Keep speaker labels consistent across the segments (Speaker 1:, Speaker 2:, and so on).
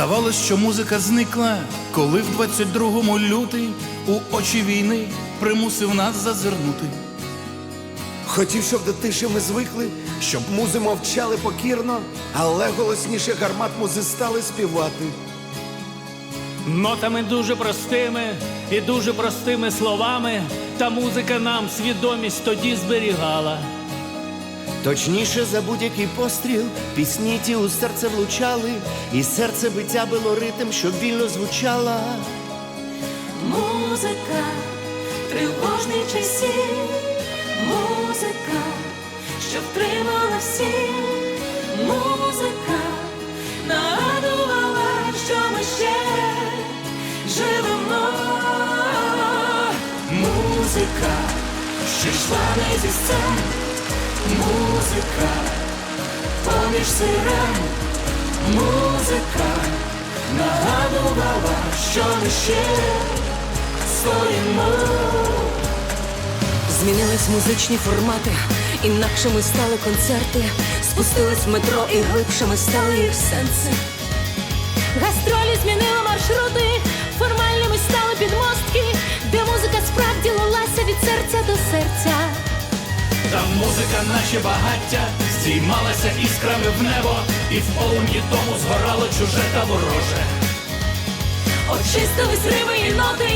Speaker 1: Здавалось, що музика зникла, коли в 22-му лютий у очі війни примусив нас зазирнути.
Speaker 2: Хотів, щоб до тиші ми звикли, щоб музи мовчали покірно, але голосніше гармат музи стали співати.
Speaker 3: Нотами дуже простими і дуже простими словами, та музика нам свідомість тоді зберігала.
Speaker 4: Точніше за будь-який постріл, пісні ті у серце влучали, і серце биття било ритм, щоб вільно звучала.
Speaker 5: Музика тривожний часів, музика, що втримала всіх, музика нагадувала, що ми ще живемо. Музика, що йшла не зі сцен, музика, поміж сирен, музика нагадувала, що ми ще стоїмо.
Speaker 6: Змінились музичні формати, інакшими стали концерти, спустились в метро і глибшими стали їх сенси.
Speaker 5: Гастролі музика,
Speaker 1: наче багаття, здіймалася іскрами в небо, і в полум'ї тому згорало чуже та вороже.
Speaker 5: Очистились рими і ноти,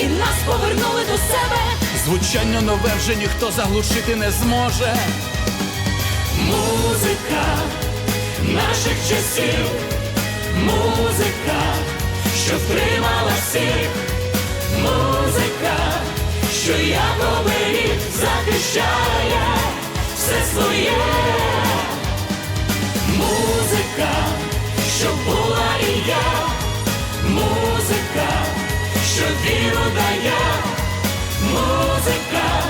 Speaker 5: і нас повернули до себе.
Speaker 1: Звучання нове вже ніхто заглушити не зможе.
Speaker 5: Музика наших часів, музика, що втримала всіх, музика, що як оберіг захищає все своє. Музика, що була і я, музика, що віру дає, музика,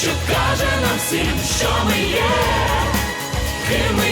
Speaker 5: що каже нам всім, що ми є, ким ми